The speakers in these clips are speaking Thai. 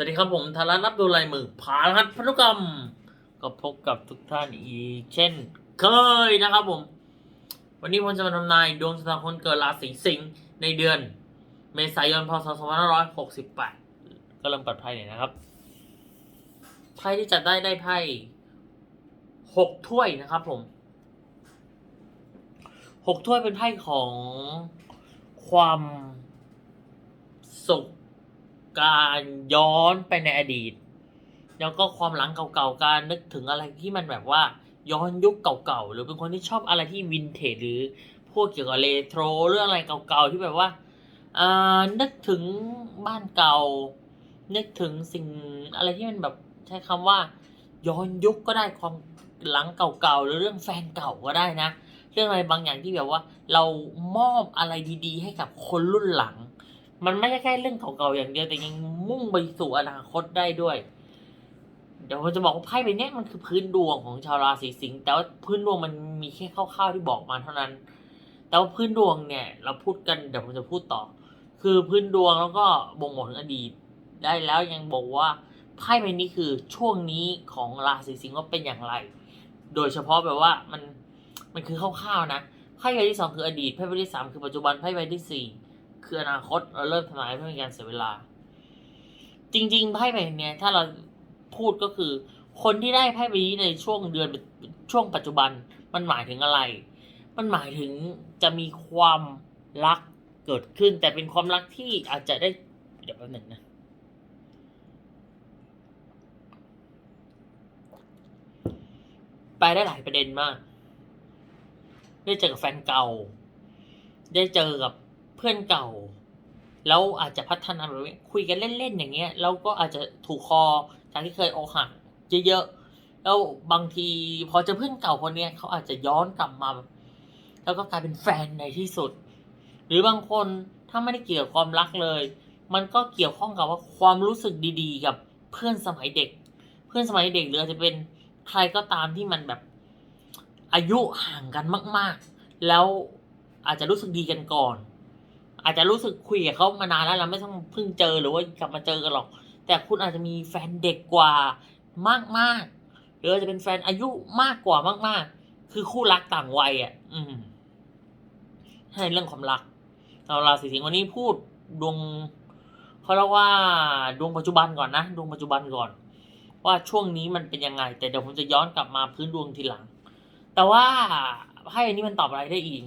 สวัสดีครับผมธารานับดูลายมือผ่าหัดพันธุกรรม ก็พบกับทุกท่านอีกเช่นเคยนะครับผม วันนี้ผมจะมาทำนายดวงชะตาคนเกิดราศีสิงห์ในเดือน เมษายนพศ2568 ก็เริ่มปิดไพ่เลยนะครับ ไพ่ที่จัดได้ได้ไพ่หกถ้วยนะครับผมหกถ้วยเป็นไพ่ของความสุข การย้อนไปในอดีต แล้วก็ความหลังเก่าๆ การนึกถึงอะไรที่มันแบบว่า ย้อนยุคเก่าๆ หรือเป็นคนที่ชอบอะไรที่วินเทจหรือ พวกเกี่ยวกับเรโทรเรื่องอะไรเก่าๆ ที่แบบว่าอ่านึกถึงบ้านเก่า นึกถึงสิ่งอะไรที่มันแบบใช้คำว่า ย้อนยุคก็ได้ความหลังเก่าๆ หรือเรื่องแฟนเก่าก็ได้นะ เรื่องอะไรบางอย่างที่แบบว่า เรามอบอะไรดีๆ ให้กับคนรุ่นหลัง มันไม่ใช่แค่เรื่องเก่าๆอย่างเดียวแต่ยังมุ่งไปสู่อนาคตได้ด้วย เดี๋ยวผมจะบอกว่าไพ่ใบนี้มันคือพื้นดวงของชาวราศีสิงห์แต่ว่าพื้นดวงมันมีแค่คร่าวๆที่บอกมาเท่านั้น แต่ว่าพื้นดวงเนี่ย เราพูดกันเดี๋ยวผมจะพูดต่อ คือพื้นดวงแล้วก็บ่งบอกถึงอดีต ได้แล้วยังบอกว่าไพ่ใบนี้คือช่วงนี้ของราศีสิงห์ว่าเป็นอย่างไร โดยเฉพาะแบบว่ามันมันคือคร่าวๆนะไพ่ใบที่สองคืออดีตไพ่ใบที่สามคือปัจจุบันไพ่ใบที่สี่ คืออนาคตเราเริ่มทำลายเพื่อเป็นการเสียเวลา จริงๆไพ่ใบนี้ถ้าเราพูดก็คือ คนที่ได้ไพ่ใบนี้ในช่วงเดือนช่วงปัจจุบันมันหมายถึงอะไร มันหมายถึงจะมีความรักเกิดขึ้น แต่เป็นความรักที่อาจจะได้เดี๋ยวแป๊บหนึ่งนะไปได้หลายประเด็นมาก ได้เจอกับแฟนเก่า ได้เจอกับ เพื่อนเก่า แล้วอาจจะพัฒนาแบบคุยกันเล่นๆอย่างเงี้ยแล้วก็อาจจะถูกคอจากที่เคยอกหักเยอะๆแล้วบางทีพอเจอเพื่อนเก่าคนเนี้ยเขาอาจจะย้อนกลับมา แล้วก็กลายเป็นแฟนในที่สุด หรือบางคนถ้าไม่ได้เกี่ยวกับความรักเลย มันก็เกี่ยวข้องกับว่าความรู้สึกดีๆ กับเพื่อนสมัยเด็ก เพื่อนสมัยเด็กหรืออาจจะเป็นใครก็ตามที่มันแบบอายุห่างกันมาก ๆ แล้วอาจจะรู้สึกดีกันก่อน อาจจะรู้สึกคุยกับเขามานานแล้วเราไม่ต้องเพิ่งเจอหรือว่ากลับมาเจอกันหรอก แต่คุณอาจจะมีแฟนเด็กกว่ามากๆ หรืออาจจะเป็นแฟนอายุมากกว่ามาก ๆ คือคู่รักต่างวัยอะ อืมให้เรื่องความรักเราราศีสิงห์วันนี้พูดดวงเขาเรียกว่าดวงปัจจุบันก่อนนะดวงปัจจุบันก่อน ว่าช่วงนี้มันเป็นยังไง แต่เดี๋ยวผมจะย้อนกลับมาพื้นดวงทีหลัง แต่ว่าไพ่อันนี้มันตอบอะไรได้อีก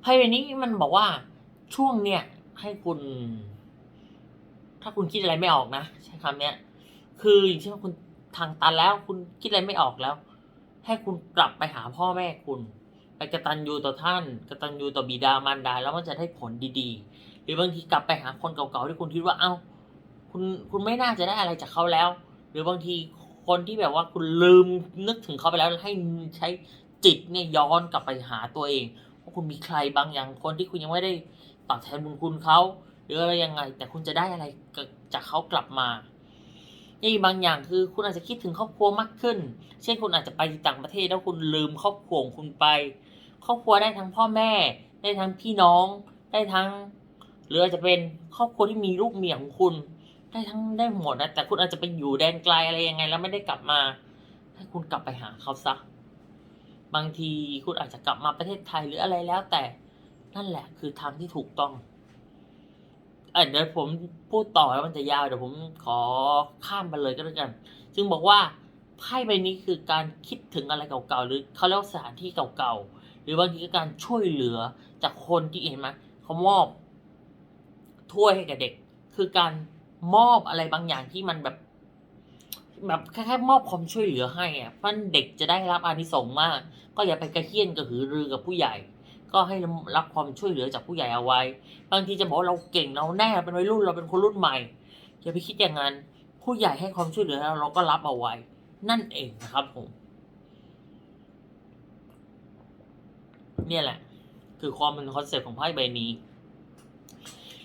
ไพ่ใบนี้มันบอกว่าช่วงเนี้ยให้คุณ ถ้าคุณคิดอะไรไม่ออกนะใช้คำเนี้ย คืออย่างเช่นว่าคุณทางตันแล้ว คุณคิดอะไรไม่ออกแล้ว ให้คุณกลับไปหาพ่อแม่คุณ ไปกระตัญญูต่อท่านกระตัญญูต่อบิดามารดา แล้วมันจะได้ผลดีๆ หรือบางทีกลับไปหาคนเก่าๆที่คุณคิดว่าเอ้า คุณคุณไม่น่าจะได้อะไรจากเขาแล้ว หรือบางทีคนที่แบบว่าคุณลืมนึกถึงเขาไปแล้วให้ใช้จิตเนี่ยย้อนกลับไปหาตัวเอง ว่าคุณมีใครบางอย่างคนที่คุณยังไม่ได้ตอบแทนบุญคุณเขาหรืออะไรยังไง แต่คุณจะได้อะไรจากเขากลับมานี่บางอย่างคือคุณอาจจะคิดถึงครอบครัวมากขึ้น เช่นคุณอาจจะไปต่างประเทศแล้วคุณลืมครอบครัวของคุณไป ครอบครัวได้ทั้งพ่อแม่ ได้ทั้งพี่น้อง ได้ทั้ง หรืออาจจะเป็นครอบครัวที่มีลูกเมียของคุณ ได้ทั้งได้หมดนะแต่คุณอาจจะไปอยู่แดนไกลอะไรยังไง แล้วไม่ได้กลับมา ให้คุณกลับไปหาเขาซะ บางทีคุณอาจจะกลับมาประเทศไทยหรืออะไรแล้วแต่นั่นแหละคือทางที่ถูกต้องเอเดี๋ยวผมพูดต่อแล้วมันจะยาวเดี๋ยวผมขอข้ามไปเลยก็แล้วกันจึงบอกว่าไพ่ใบนี้คือการคิดถึงอะไรเก่าๆหรือเขาเรียกว่าสถานที่เก่าๆหรือบางทีก็การช่วยเหลือจากคนที่เห็นไหมเขามอบถ้วยให้กับเด็ก คือการมอบอะไรบางอย่างที่มันแบบ แบบแค่ๆมอบความช่วยเหลือให้อะเพราะเด็กจะได้รับอานิสงส์มาก ก็อย่าไปกระเทียนกระหือรือกับผู้ใหญ่ ก็ให้รับความช่วยเหลือจากผู้ใหญ่เอาไว้ บางทีจะบอกเราเก่งเราแน่เป็นวัยรุ่นเราเป็นคนรุ่นใหม่อย่าไปคิดอย่างนั้น ผู้ใหญ่ให้ความช่วยเหลือเราเราก็รับเอาไว้ นั่นเองนะครับผมเนี่ยแหละ คือความเป็นคอนเซ็ปต์ของไพ่ใบนี้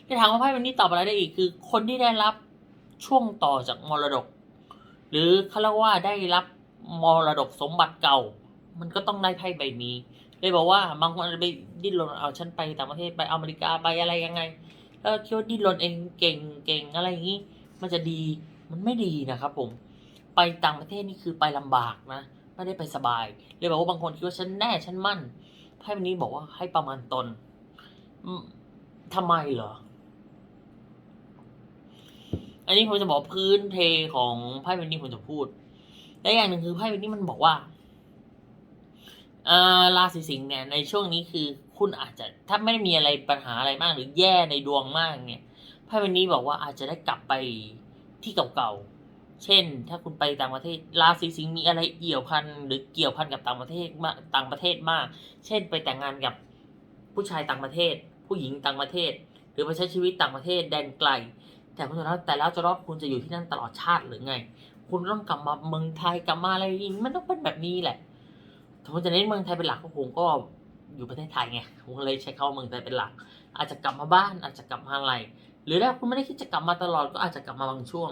ที่ถามว่าไพ่ใบนี้ตอบอะไรได้อีกคือ คนที่ได้รับช่วงต่อจากมรดก หรือเขาเรียกว่าได้รับมรดกสมบัติเก่า มันก็ต้องได้ไพ่ใบนี้เลยบอกว่าบางคนไปดิ้นรนเอาฉันไปต่างประเทศไปอเมริกาไปอะไรยังไงแล้วคิดว่าดิ้นรนเองเก่งเก่งอะไรอย่างนี้ มันจะดีมันไม่ดีนะครับผมไปต่างประเทศนี่คือไปลำบากนะไม่ได้ไปสบาย เลยบอกว่าบางคนคิดว่าฉันแน่ฉันมั่นไพ่วันนี้บอกว่าให้ประมาณตนอืมทำไมเหรอ อันนี้ผมจะบอกพื้นเทของไพ่วันนี้ผมจะพูดและอย่างหนึ่งคือไพ่วันนี้มันบอกว่าอ่าราศีสิงห์เนี่ยในช่วงนี้คือคุณอาจจะถ้าไม่ได้มีอะไรปัญหาอะไรมากหรือแย่ในดวงมากเนี่ยไพ่วันนี้บอกว่าอาจจะได้กลับไปที่เก่าๆ เช่น ถ้าคุณไปต่างประเทศ ราศีสิงห์มีอะไรเกี่ยวพันหรือเกี่ยวพันกับต่างประเทศมากต่างประเทศมาก เช่น ไปแต่งงานกับผู้ชายต่างประเทศ ผู้หญิงต่างประเทศ หรือไปใช้ชีวิตต่างประเทศแดนไกล แต่คุณแล้วแต่แล้วจะรอดคุณจะอยู่ที่นั่นตลอดชาติหรือไง คุณต้องกลับมาเมืองไทยกลับมาอะไรอย่างนี้มันต้องเป็นแบบนี้แหละถ้าผมจะเน้นเมืองไทยเป็นหลักก็ผมก็อยู่ประเทศไทยไงผมเลยใช้คำว่าเมืองไทยเป็นหลัก อาจจะกลับมาบ้านอาจจะกลับมาอะไร หรือถ้าคุณไม่ได้คิดจะกลับมาตลอดก็อาจจะกลับมาบางช่วง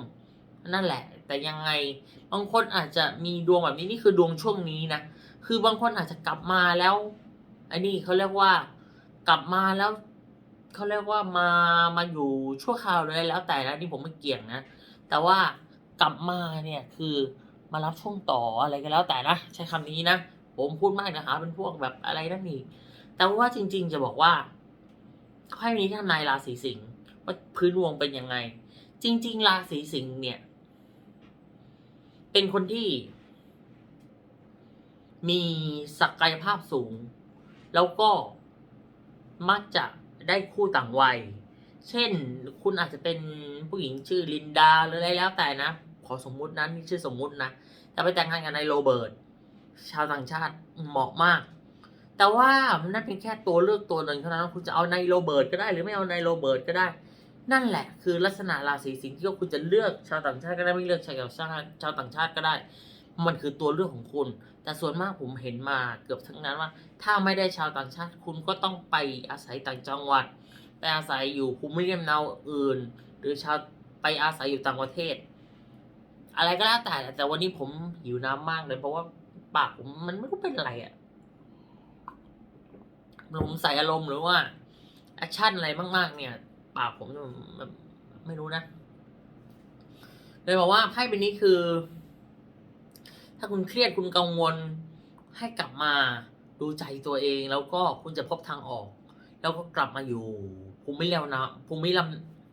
นั่นแหละ แต่ยังไงบางคนอาจจะมีดวงแบบนี้นี่คือดวงช่วงนี้นะคือบางคนอาจจะกลับมาแล้วไอ้นี่เขาเรียกว่ากลับมาแล้ว เขาเรียกว่ามามาอยู่ชั่วคราวเลยแล้วแต่นะนี่ผมไม่เกี่ยงนะ แต่ว่ากลับมาเนี่ยคือมารับช่วงต่ออะไรก็แล้วแต่นะ ใช้คำนี้นะ ผมพูดมากนะคะเป็นพวกแบบอะไรนั่นนี่แต่ว่าจริง ๆ จะบอกว่าไพ่นี้ทำนายราศีสิงห์ว่าพื้นดวงเป็นยังไง จริง ๆ ราศีสิงห์เนี่ย เป็นคนที่ มีศักยภาพสูง แล้วก็มักจะ ได้คู่ต่างวัย เช่นคุณอาจจะเป็นผู้หญิงชื่อลินดาหรืออะไรแล้วแต่นะ ขอสมมุตินะนี่ชื่อสมมุตินะแต่ไปแต่งงานกับนายโรเบิร์ตชาวต่างชาติเหมาะมาก แต่ว่ามันนั่นเป็นแค่ตัวเลือกตัวหนึ่งเท่านั้นคุณจะเอานายโรเบิร์ตก็ได้ หรือไม่เอานายโรเบิร์ตก็ได้ นั่นแหละ คือลักษณะราศีสิงห์ที่ว่าคุณจะเลือกชาวต่างชาติก็ได้ไม่เลือกชาวต่างชาติชาวต่างชาติก็ได้ มันคือตัวเลือกของคุณ แต่ส่วนมากผมเห็นมาเกือบทั้งนั้นว่า ถ้าไม่ได้ชาวต่างชาติคุณก็ต้องไปอาศัยต่างจังหวัด ไปอาศัยอยู่ภูมิลำเนาอื่น หรือชาวไปอาศัยอยู่ต่างประเทศ อะไรก็แล้วแต่แต่วันนี้ผมหิวน้ำมากเลย เพราะว่าปากผมมันไม่รู้เป็นอะไรอะผมใส่อารมณ์หรือว่าแอคชั่นอะไรมาก ๆ เนี่ย ปากผมแบบไม่รู้นะเลยบอกว่าไพ่ใบนี้คือ ถ้าคุณเครียดคุณกังวลให้กลับมาดูใจตัวเองแล้วก็คุณจะพบทางออก แล้วก็กลับมาอยู่ภูมิลำเนาภูมิล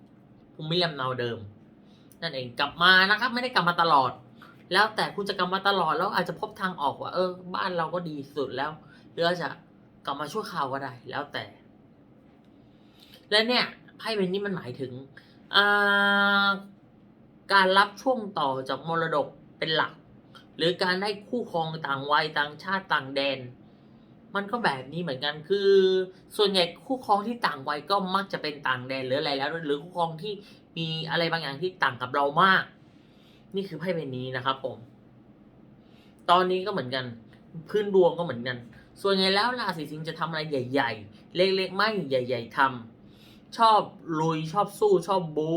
ำภูมิลำเนาเดิม นั่นเองกลับมานะครับ ไม่ได้กลับมาตลอด แล้วแต่คุณจะกลับมาตลอดแล้วอาจจะพบทางออกว่า เออ บ้านเราก็ดีสุดแล้วหรืออาจจะกลับมาชั่วคราวก็ได้ แล้วแต่ และเนี่ยไพ่ใบนี้มันหมายถึงาการรับช่วงต่อจากมรดกเป็นหลัก หรือการได้คู่ครองต่างวัยต่างชาติต่างแดน มันก็แบบนี้เหมือนกันคือ ส่วนใหญ่คู่ครองที่ต่างวัยก็มักจะเป็นต่างแดนหรืออะไรแล้ว หรือคู่ครองที่มีอะไรบางอย่างที่ต่างกับเรามาก นี่คือไพ่ใบนี้นะครับผม ตอนนี้ก็เหมือนกัน พื้นดวงก็เหมือนกัน ส่วนใหญ่แล้วราศีสิงห์จะทำอะไรใหญ่ ๆ เล็กๆไม่ใหญ่ ๆทำชอบลุยชอบสู้ชอบบู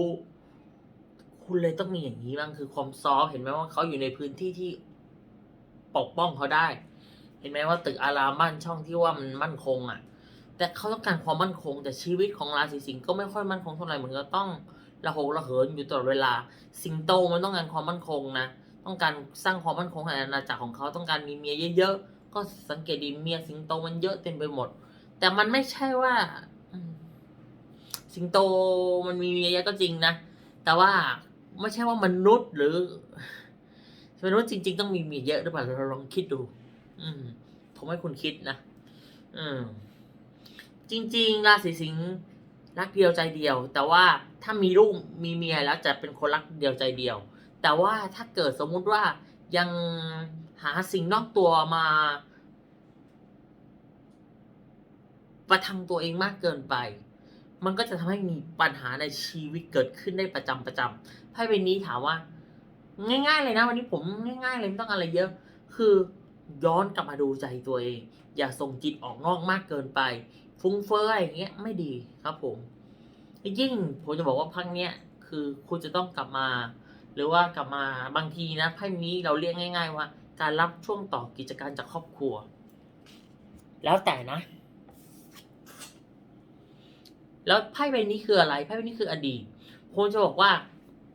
คุณเลยต้องมีอย่างนี้บ้างคือความซอฟต์เห็นไหมว่าเขาอยู่ในพื้นที่ที่ ปกป้องเขาได้ เห็นไหมว่าตึกอารามั่นช่องที่ว่ามันมั่นคงอะ แต่เขาต้องการความมั่นคง แต่ชีวิตของราศีสิงห์ก็ไม่ค่อยมั่นคงเท่าไหร่เหมือนก็ต้องระหกระเหินอยู่ตลอดเวลา สิงโตมันต้องการความมั่นคงนะ ต้องการสร้างความมั่นคงให้อาณาจักรของเขาต้องการมีเมียเยอะๆ ก็สังเกตดีเมียสิงโตมันเยอะเต็มไปหมด แต่มันไม่ใช่ว่า สิงโตมันมีเมียเยอะก็จริงนะ แต่ว่าไม่ใช่ว่ามนุษย์หรือ มนุษย์จริง ๆ ต้องมีเมียเยอะหรือเปล่าเราลองคิดดู อืม ผมให้คุณคิดนะอืม จริง ๆ ราศีสิงห์รักเดียวใจเดียว แต่ว่าถ้ามีลูกมีเมียแล้วจะเป็นคนรักเดียวใจเดียว แต่ว่าถ้าเกิดสมมุติว่ายังหาสิ่งนอกตัวมาประทังตัวเองมากเกินไป มันก็จะทำให้มีปัญหาในชีวิตเกิดขึ้นได้ประจำประจำไพ่ใบนี้ถามว่า ง่าย ๆ เลยนะวันนี้ผมง่าย ๆ เลยไม่ต้องอะไรเยอะ คือย้อนกลับมาดูใจตัวเอง อย่าส่งจิตออกนอกมากเกินไป ฟุ้งเฟ้ออะไรอย่างเงี้ยไม่ดีครับผม ยิ่งผมจะบอกว่าพักเนี้ยคือคุณจะต้องกลับมา หรือว่ากลับมาบางทีนะไพ่นี้เราเรียกง่าย ๆ ว่า การรับช่วงต่อกิจการจากครอบครัว แล้วแต่นะ แล้วไพ่ใบนี้คืออะไรไพ่ใบนี้คืออดีตผมจะบอกว่า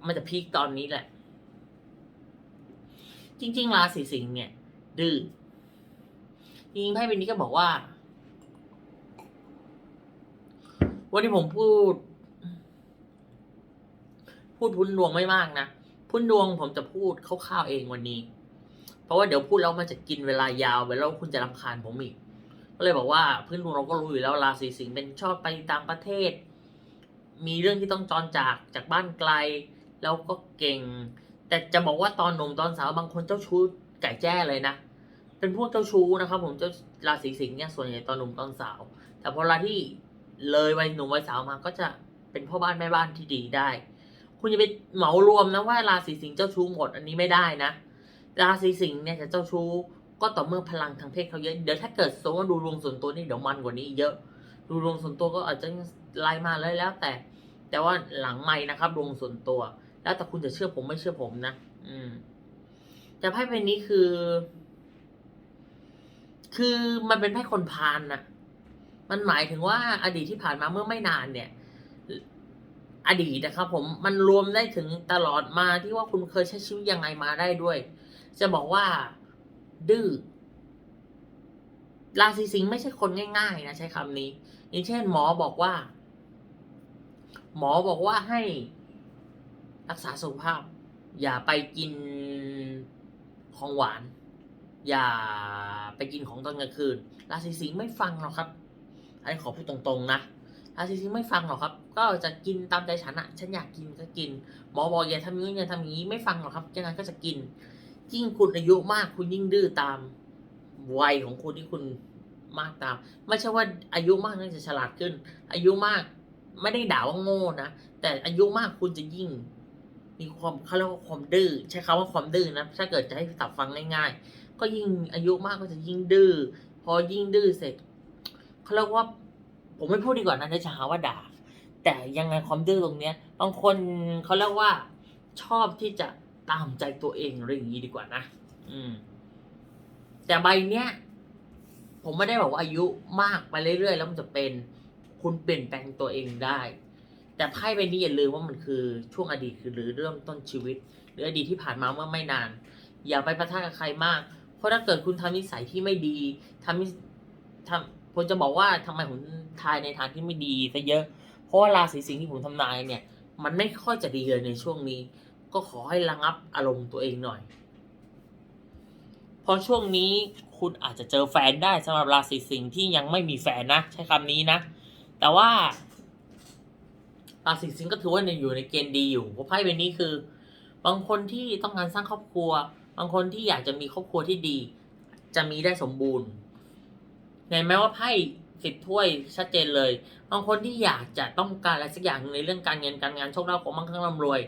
มันจะพีคตอนนี้แหละ จริง ๆ ราศีสิงห์เนี่ย ดื้อจริงๆไพ่ใบนี้ก็บอกว่า วันนี้ผมพูด พูดพุ้นดวงไม่มากนะพุ้นดวงผมจะพูดคร่าวๆเองวันนี้ เพราะว่าเดี๋ยวพูดแล้วมันจะกินเวลายาวไปแล้วคุณจะรำคาญผมอีกก็เลยบอกว่าพื้นดวงเราก็รู้อยู่แล้วราศีสิงห์เป็นชอบไปต่างประเทศ มีเรื่องที่ต้องจรจากจากบ้านไกล แล้วก็เก่ง แต่จะบอกว่าตอนหนุ่มตอนสาวบางคนเจ้าชู้ไก่แจ้เลยนะ เป็นพวกเจ้าชู้นะครับ ผมเจ้าราศีสิงห์เนี่ยส่วนใหญ่ตอนหนุ่มตอนสาว แต่พอเวลาที่เลยวัยหนุ่มวัยสาวมาก็จะเป็นพ่อบ้านแม่บ้านที่ดีได้ คุณจะไปเหมารวมนะว่าราศีสิงห์เจ้าชู้หมดอันนี้ไม่ได้นะ ราศีสิงห์เนี่ยจะเจ้าชู้ก็ต่อเมื่อพลังทางเพศเขาเยอะ เดี๋ยวถ้าเกิดสมมติว่ดูดวงส่วนตัวนี่เดี๋ยวมันกว่านี้เยอะ ดูดวงส่วนตัวก็อาจจะไล่มาเลยแล้วแต่ แต่ว่าหลังไม่นะครับดวงส่วนตัว แล้วแต่คุณจะเชื่อผมไม่เชื่อผมนะอืม แต่ไพ่ใบนี้คือ คือมันเป็นไพ่คนพาลนะมันหมายถึงว่าอดีตที่ผ่านมาเมื่อไม่นานเนี่ย อดีตนะครับผมมันรวมได้ถึงตลอดมาที่ว่าคุณเคยใช้ชีวิตยังไงมาได้ด้วย จะบอกว่า ดื้อราศีสิงห์ไม่ใช่คนง่าย ๆ นะใช้คำนี้อย่างเช่น หมอบอกว่า หมอบอกว่าให้ รักษาสุขภาพ อย่าไปกินของหวาน อย่าไปกินของตอนกลางคืน ราศีสิงห์ไม่ฟังหรอกครับ อันนี้ขอพูดตรงๆนะ ราศีสิงห์ไม่ฟังหรอกครับ ก็จะกินตามใจฉันอะฉันอยากกินก็กิน หมอบอกอย่าทำนี้อย่าทำนี้ไม่ฟังหรอกครับยังไงก็จะกิน ยิ่งคุณอายุมากคุณยิ่งดื้อตามวัยของคุณที่คุณมากตาม ไม่ใช่ว่าอายุมากนั่นจะฉลาดขึ้น อายุมากไม่ได้ด่าว่าโง่นะ แต่อายุมากคุณจะยิ่ง มีความเขาเรียกว่าความดื้อใช้คำว่าความดื้อนะถ้าเกิดจะให้ตับฟังง่ายๆ ก็ยิ่งอายุมากก็จะยิ่งดื้อพอยิ่งดื้อเสร็จเขาเรียกว่า ผมไม่พูดดีกว่านะเดี๋ยวจะหาว่าด่า แต่ยังไงความดื้อตรงเนี้ย บางคนเขาเรียกว่าชอบที่จะตามใจตัวเองอะไรอย่างนี้ดีกว่านะอืม แต่ใบเนี้ยผมไม่ได้บอกว่าอายุมากไปเรื่อยๆ แล้วมันจะเป็น คุณเปลี่ยนแปลงตัวเองได้ แต่ไพ่ใบนี้อย่าลืมว่ามันคือช่วงอดีตคือหรือเริ่มต้นชีวิต หรืออดีตที่ผ่านมาเมื่อไม่นาน อย่าไปประทะกับใครมาก เพราะถ้าเกิดคุณทำนิสัยที่ไม่ดีทำนิทำผมจะบอกว่าทำไมผมทายในทางที่ไม่ดีซะเยอะ เพราะว่าราศีสิงห์ที่ผมทำนายเนี่ย มันไม่ค่อยจะดีเลยในช่วงนี้ ก็ขอให้ระงับอารมณ์ตัวเองหน่อยพราะช่วงนี้คุณอาจจะเจอแฟนได้สำหรับราศีสิงห์ที่ยังไม่มีแฟนนะ ใช้คำนี้นะ แต่ว่า ราศีสิงห์ก็ถือว่าอยู่ในเกณฑ์ดีอยู่เพราะไพ่ใบนี้คือ บางคนที่ต้องการสร้างครอบครัว บางคนที่อยากจะมีครอบครัวที่ดี จะมีได้สมบูรณ์เห็นไหมว่าไพ่สิบถ้วยชัดเจนเลย บางคนที่อยากจะต้องการอะไรสักอย่างในเรื่องการเงินการงานโชคลาภของมั่งคั่งร่ำรวย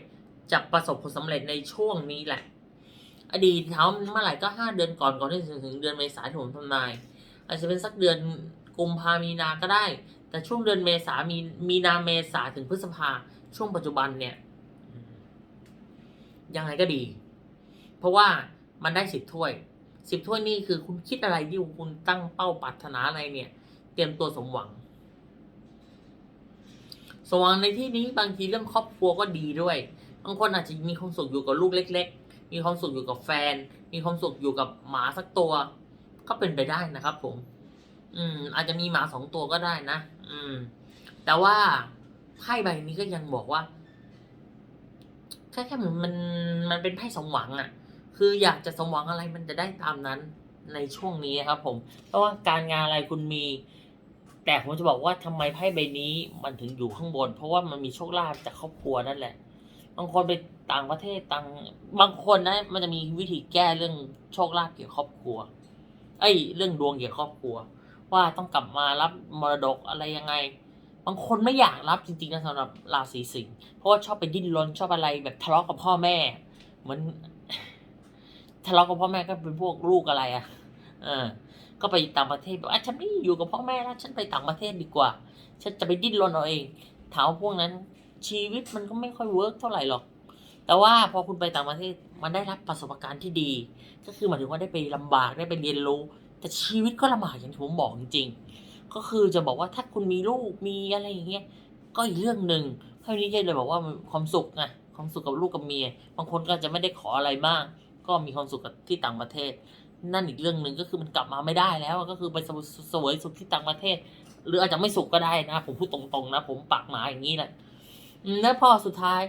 จะประสบผลสำเร็จในช่วงนี้แหละ อดีตเขาเมื่อไหร่ก็ห้าเดือนก่อนก่อนที่จะถึงเดือนเมษายนที่ผมทำนาย อาจจะเป็นสักเดือนกุมภามีนาก็ได้ แต่ช่วงเดือนเมษามีมีนาเมษาถึงพฤษภาช่วงปัจจุบันเนี่ยยังไงก็ดี เพราะว่ามันได้สิบถ้วยสิบถ้วยนี่คือคุณคิดอะไรที่คุณตั้งเป้าปรารถนาอะไรเนี่ย เตรียมตัวสมหวัง สมหวังในที่นี้บางทีเรื่องครอบครัวก็ดีด้วย บางคนอาจจะมีความสุขอยู่กับลูกเล็ก ๆ มีความสุขอยู่กับแฟน มีความสุขอยู่กับหมาสักตัว ก็เป็นไปได้นะครับผม อืม อาจจะมีหมาสองตัวก็ได้นะ อืม แต่ว่าไพ่ใบนี้ก็ยังบอกว่าแค่แค่เหมือนมันมันเป็นไพ่สมหวังอะ่ะ คืออยากจะสมหวังอะไรมันจะได้ตามนั้นในช่วงนี้ครับ ผมเพราะว่าการงานอะไรคุณมี แต่ผมจะบอกว่าทำไมไพ่ใบนี้มันถึงอยู่ข้างบน เพราะว่ามันมีโชคลาภจากครอบครัวนั่นแหละ บางคนไปต่างประเทศต่างบางคนนะ มันจะมีวิธีแก้เรื่องโชคลาภเกี่ยวกับครอบครัวเอ้เรื่องดวงเกี่ยวกับครอบครัว ว่าต้องกลับมารับมรดกอะไรยังไง บางคนไม่อยากรับจริงๆนะสำหรับราศีสิงห์เพราะว่าชอบไปดิ้นรนชอบอะไรแบบทะเลาะกับพ่อแม่ เหมือนทะเลาะกับพ่อแม่ก็เป็นพวกลูกอะไรอะ่ะเออก็ไปต่างประเทศบอกอะฉันไม่อยู่กับพ่อแม่แล้วฉันไปต่างประเทศดีกว่า ฉันจะไปดิ้นรนเอาเองถามว่าพวกนั้น ชีวิตมันก็ไม่ค่อยเวิร์กเท่าไหร่หรอก แต่ว่าพอคุณไปต่างประเทศมันได้รับประสบการณ์ที่ดี ก็คือหมายถึงว่าได้ไปลำบากได้ไปเรียนรู้ แต่ชีวิตก็ลำบากอย่างที่ผมบอกจริงๆ ก็คือจะบอกว่าถ้าคุณมีลูกมีอะไรอย่างเงี้ย ก็อีกเรื่องหนึ่งพระนี้เลยบอกว่าความสุขไงความสุขกับลูกกับเมีย บางคนก็จะไม่ได้ขออะไรมากก็มีความสุขกับที่ต่างประเทศ นั่นอีกเรื่องหนึ่งก็คือมันกลับมาไม่ได้แล้ว ก็คือไปสวยสุขที่ต่างประเทศ หรืออาจจะไม่สุขก็ได้นะ ผมพูดตรงๆนะ ผมปากหมาอย่างนี้แหละแล้วพอสุดท้าย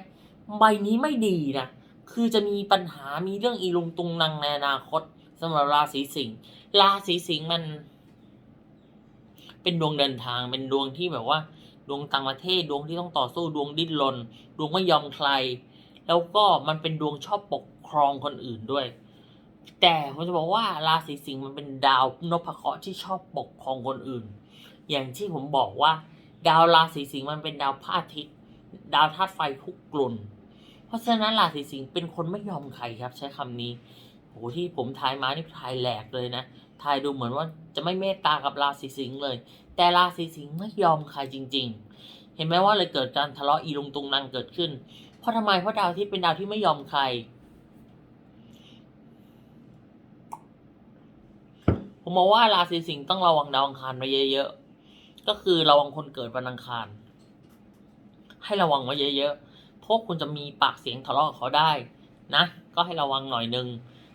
ใบนี้ไม่ดีนะคือจะมีปัญหามีเรื่องอีลงตุงนังในอนาคต สำหรับราศีสิงห์ราศีสิงห์มัน เป็นดวงเดินทาง เป็นดวงที่แบบว่า ดวงต่างประเทศดวงที่ต้องต่อสู้ดวงดิ้นรนดวงไม่ยอมใคร แล้วก็มันเป็นดวงชอบปกครองคนอื่นด้วย แต่ผมจะบอกว่าราศีสิงห์มันเป็นดาวนพเคราะห์ที่ชอบปกครองคนอื่น อย่างที่ผมบอกว่า ดาวราศีสิงห์มันเป็นดาวพระอาทิตย์ดาวธาตุไฟคุกกลุ่น เพราะฉะนั้นราศีสิงห์เป็นคนไม่ยอมใครครับ ใช้คำนี้ โหที่ผมทายมานี่ทายแหลกเลยนะทายดูเหมือนว่าจะไม่เมตตากับราศีสิงห์เลย แต่ราศีสิงห์ไม่ยอมใครจริง ๆ เห็นไหมว่าเลยเกิดการทะเลาะอีลุงตุงนังเกิดขึ้น เพราะทำไมเพราะดาวที่เป็นดาวที่ไม่ยอมใคร ผมมองว่าราศีสิงห์ต้องระวังดาวอังคารไว้เยอะๆก็คือระวังคนเกิดวันอังคาร ให้ระวังไว้เยอะๆพราะคุณจะมีปากเสียงทะเลาะกับเขาได้ นะก็ให้ระวังหน่อยนึง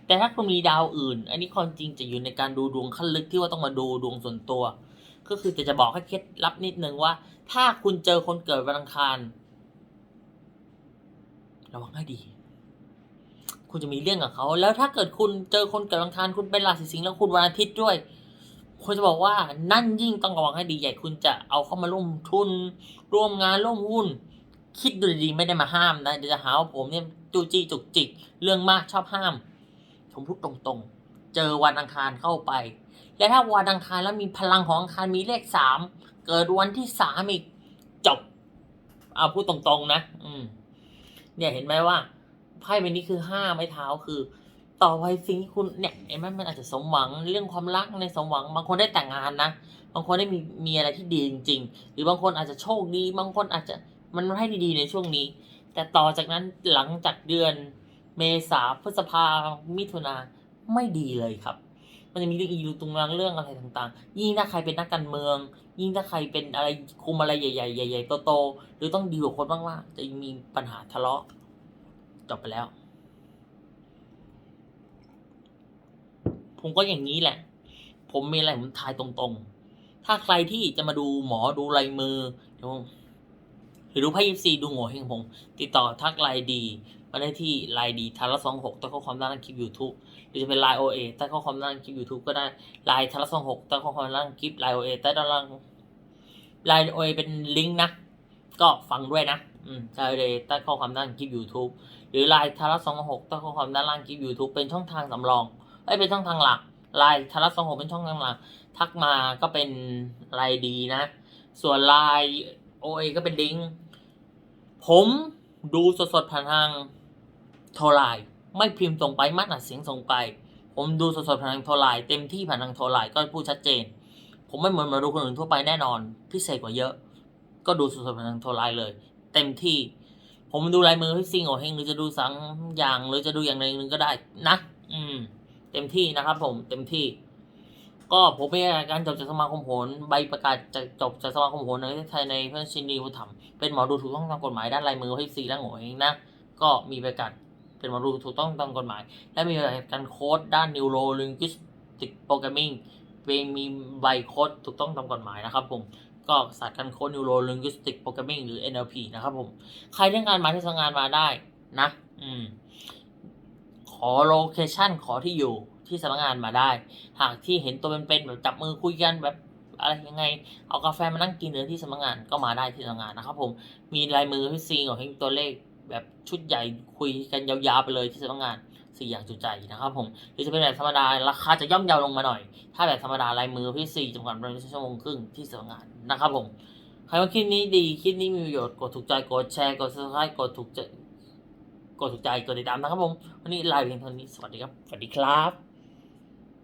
แต่ถ้าคุณมีดาวอื่น อันนี้ความจริงจะอยู่ในการดูดวงขั้นลึกที่ว่าต้องมาดูดวงส่วนตัว ก็คือจะจะบอกให้เคล็ดลับนิดนึงว่า ถ้าคุณเจอคนเกิดวันอังคารระวังให้ดี คุณจะมีเรื่องกับเขา แล้วถ้าเกิดคุณเจอคนเกิดวันอังคารคุณเป็นราศีสิงห์แล้วคุณวันอาทิตย์ด้วยคุณจะบอกว่านั่นยิ่งต้องระวังให้ดีใหญ่คุณจะเอาเข้ามาร่วมทุน ร่วมงานร่วมหุ้น คิดดูดีๆไม่ได้มาห้ามนะเดี๋ยวจะหาว่าผมเนี่ยจูจี้จุกจิก เรื่องมากชอบห้าม ผมพูดตรงๆ เจอวันอังคารเข้าไป และถ้าวันอังคารแล้วมีพลังของอังคารมีเลขสามเกิดวันที่สามอีกจบเอาพูดตรงๆนะ อืม เนี่ยเห็นไหมว่าไพ่ใบนี้คือห้าไม้เท้าคือ ต่อไปสิ่งที่คุณเนี่ยเห็นไหมมันอาจจะสมหวังเรื่องความรักในสมหวัง บางคนได้แต่งงานนะบางคนได้มีมีอะไรที่ดีจริง ๆ หรือบางคนอาจจะโชคดี บางคนอาจจะมันให้ดีๆในช่วงนี้ แต่ต่อจากนั้นหลังจากเดือน เมษาพฤษภามิถุนาไม่ดีเลยครับ มันจะมีเรื่องอีลูตุงรังเรื่องอะไรต่างๆ ยิ่งถ้าใครเป็นนักการเมือง ยิ่งถ้าใครเป็นอะไรคุมอะไรใหญ่ๆใหญ่ๆโตๆหรือต้องดีลกับคนบ้างๆจะมีปัญหาทะเลาะจบไปแล้ว ผมก็อย่างนี้แหละ ผมมีอะไรผมทายตรงๆ ถ้าใครที่จะมาดูหมอดูลายมือหรือดูไพ่ยิปซีดูหัวเฮงผมติดต่อทักไลน์ดี มาได้ที่ไลน์ดีทาร์ละสองหกตั้งข้อความด้านล่างคลิปยูทูบหรือจะเป็นไลน์โอเอตั้งข้อความด้านล่างคลิปยูทูบก็ได้ไลน์ทาร์ละสองหกตั้งข้อความด้านล่างคลิปไลน์โอเอใต้ด้านล่างไลน์โอเอเป็นลิงก์นะก็ฟังด้วยนะอืมไลน์โอเอใต้ข้อความด้านคลิปยูทูบหรือไลน์ทาร์ละสองหกตั้งข้อความด้านล่างคลิปยูทูบเป็นช่องทางสำรองเอ้ยเป็นช่องทางหลักไลน์ทาร์ละสองหกเป็นช่องทางหลักทักมาก็เป็นไลน์ดีนะ ส่วนไลน์โอเอก็เป็นลิงก์ผมดูสดๆผ่านทาง โทรไลน์ไม่พิมพ์ส่งไปมัดอัดเสียงส่งไป ผมดูสดๆผ่านทางโทรไลน์เต็มที่ผ่านทางโทรไลน์ก็พูดชัดเจน ผมไม่เหมือนมาดูคนอื่นทั่วไปแน่นอน พิเศษกว่าเยอะ ก็ดูสดๆผ่านทางโทรไลน์เลย เต็มที่ ผมดูลายมือพี่ซิงโอเฮงหรือจะดูสังอย่างหรือจะดูอย่างใดหนึ่งก็ได้นะ อืม เต็มที่นะครับ ผมเต็มที่ ก็ผมเป็นการจบจากสมาคมโหรใบประกาศจะจบจากสมาคมโหรในประเทศไทยในพระชินีวุฒรรมเป็นหมอดูถูกต้องตามกฎหมายด้านลายมือให้ซีและโง่เองนะก็มีประกาศ เป็นหมอดูถูกต้องตามกฎหมาย และมีการโค้ดด้านนิวโรลิงกิสติกโปรแกรมมิ่งเป็นมีใบโค้ดถูกต้องตามกฎหมายนะครับผมก็ศาสตร์การโค้ดนิวโรลิงกิสติกโปรแกรมมิ่งหรือ NLP นะครับผมใครเรื่องงานมาที่ทำงานมาได้นะอืมขอโลเคชันขอที่อยู่ที่สำนักงานมาได้ หากที่เห็นตัวเป็นๆแบบจับมือคุยกันแบบอะไรยังไง เอากาแฟมานั่งกินหรือที่สำนักงานก็มาได้ที่สำนักงานนะครับผม มีลายมือพี่ซีของเฮงตัวเลข แบบชุดใหญ่คุยกันยาวๆไปเลยที่สำนักงานสี่อย่างจุใจนะครับผมหรือจะเป็นแบบธรรมดาราคาจะย่อมเยาวลงมาหน่อย ถ้าแบบธรรมดาลายมือพี่สี่จำกัดเป็นชั่วโมงครึ่งที่สำนักงานนะครับผมใครว่าคลิปนี้ดีคลิปนี้มีประโยชน์กดถูกใจกดแชร์กดซับสไครต์กดถูกใจกดถูกใจกดติดตามนะครับผมวันนี้ไลฟ์เพียงเท่านี้สวัสดีครับสวัสดีครับ